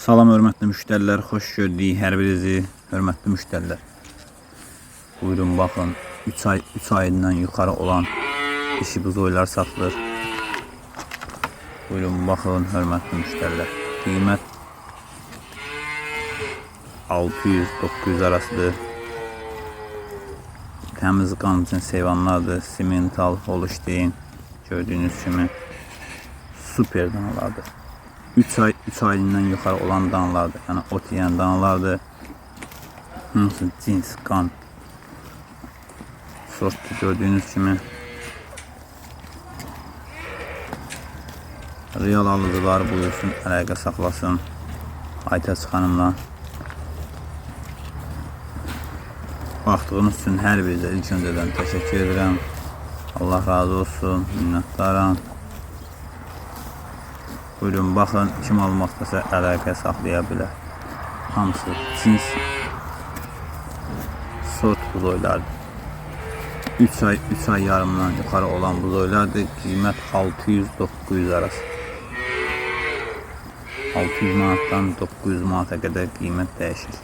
Salam hörmətli müştərilər, xoş gördük hər birinizi, hörmətli müştərilər. Buyurun baxın, 3 ay 3 ayından yuxarı olan dişi buzoylar satılır. Buyurun baxın, hörmətli müştərilər. Qiymət 600-900 arasıdır. Təmiz qan üçün heyvanlardır. Simental, Holstein gördüyünüz kimi super danalardır. 3 ay 3 ayından yuxarı olan danalardır. Yəni ot yeyən danalardır. Hansı cins qan sortdur gördüyünüz kimi. Real alıcılar buyursun, əlaqə saxlasın. Aytaç xanımla. Baxdığınız üçün hər birinizə ilk öncədən təşəkkür edirəm. Allah razı olsun, minnətdaram. Buyurun baxın, kim almaq istəsə əlaqə saxlaya bilər. Hamısı cins sort buzoylardır. 3 ay 3 ay yarımdan yuxarı olan buzoylardır. Qiymət 600-900 arası. 600 manatdan 900 manata qədər qiymət dəyişir.